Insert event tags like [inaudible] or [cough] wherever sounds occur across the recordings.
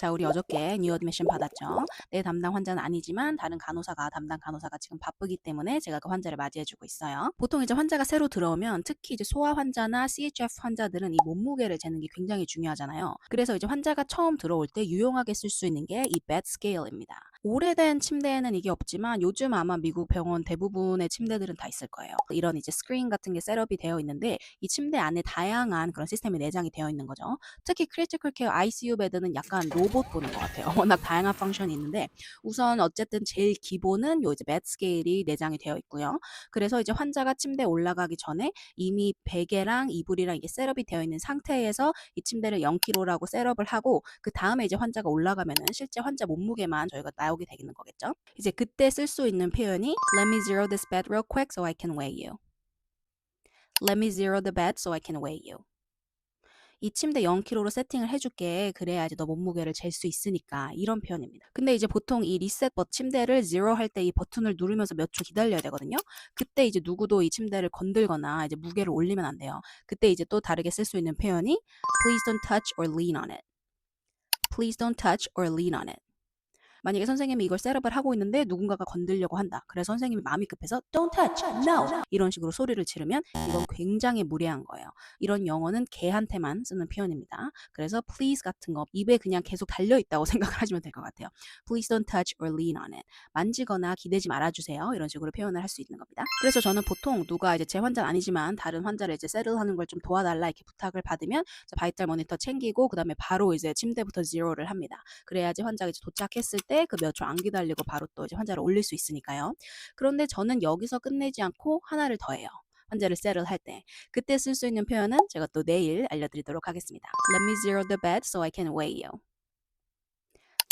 자, 우리 어저께 뉴 어드미션 받았죠. 내 담당 환자는 아니지만 다른 간호사가 담당 간호사가 지금 바쁘기 때문에 제가 그 환자를 맞이해주고 있어요. 보통 이제 환자가 새로 들어오면 특히 이제 소아 환자나 CHF 환자들은 이 몸무게를 재는 게 굉장히 중요하잖아요. 그래서 이제 환자가 처음 들어올 때 유용하게 쓸 수 있는 게 이 bed scale입니다. 오래된 침대에는 이게 없지만 요즘 아마 미국 병원 대부분의 침대들은 다 있을 거예요. 이런 이제 스크린 같은 게 셋업이 되어 있는데 이 침대 안에 다양한 그런 시스템이 내장이 되어 있는 거죠. 특히 크리티컬 케어 ICU 베드는 약간 로봇 보는 것 같아요. [laughs] 워낙 다양한 펑션이 있는데 우선 어쨌든 제일 기본은 요 이제 맷 스케일이 내장이 되어 있고요. 그래서 이제 환자가 침대에 올라가기 전에 이미 베개랑 이불이랑 이게 셋업이 되어 있는 상태에서 이 침대를 0kg라고 셋업을 하고 그 다음에 이제 환자가 올라가면은 실제 환자 몸무게만 저희가 나 오게 되는 거겠죠. 이제 그때 쓸 수 있는 표현이 Let me zero this bed real quick so I can weigh you. Let me zero the bed so I can weigh you. 이 침대 0kg로 세팅을 해줄게. 그래야지 너 몸무게를 잴 수 있으니까. 이런 표현입니다. 근데 이제 보통 이 리셋 버 침대를 0할때 이 버튼을 누르면서 몇 초 기다려야 되거든요. 그때 이제 누구도 이 침대를 건들거나 이제 무게를 올리면 안 돼요. 그때 이제 또 다르게 쓸 수 있는 표현이 Please don't touch or lean on it. Please don't touch or lean on it. 만약에 선생님이 이걸 셋업을 하고 있는데 누군가가 건들려고 한다. 그래서 선생님이 마음이 급해서 don't touch, no 이런 식으로 소리를 지르면 이건 굉장히 무례한 거예요. 이런 영어는 개한테만 쓰는 표현입니다. 그래서 please 같은 거 입에 그냥 계속 달려 있다고 [laughs] 생각을 하시면 될 것 같아요. Please don't touch or lean on it. 만지거나 기대지 말아주세요. 이런 식으로 표현을 할 수 있는 겁니다. 그래서 저는 보통 누가 이제 제 환자는 아니지만 다른 환자를 이제 셋을하는 걸 좀 도와달라 이렇게 부탁을 받으면 바이탈 모니터 챙기고 그 다음에 바로 이제 침대부터 제로를 합니다. 그래야지 환자가 이제 도착했을 때 그 몇 초 안 기다리고 바로 또 이제 환자를 올릴 수 있으니까요. 그런데 저는 여기서 끝내지 않고 하나를 더해요. 환자를 셋을 할 때. 그때 쓸 수 있는 표현은 제가 또 내일 알려드리도록 하겠습니다. Let me zero the bed so I can weigh you.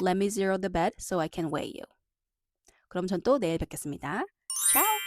Let me zero the bed so I can weigh you. 그럼 전 또 내일 뵙겠습니다. ciao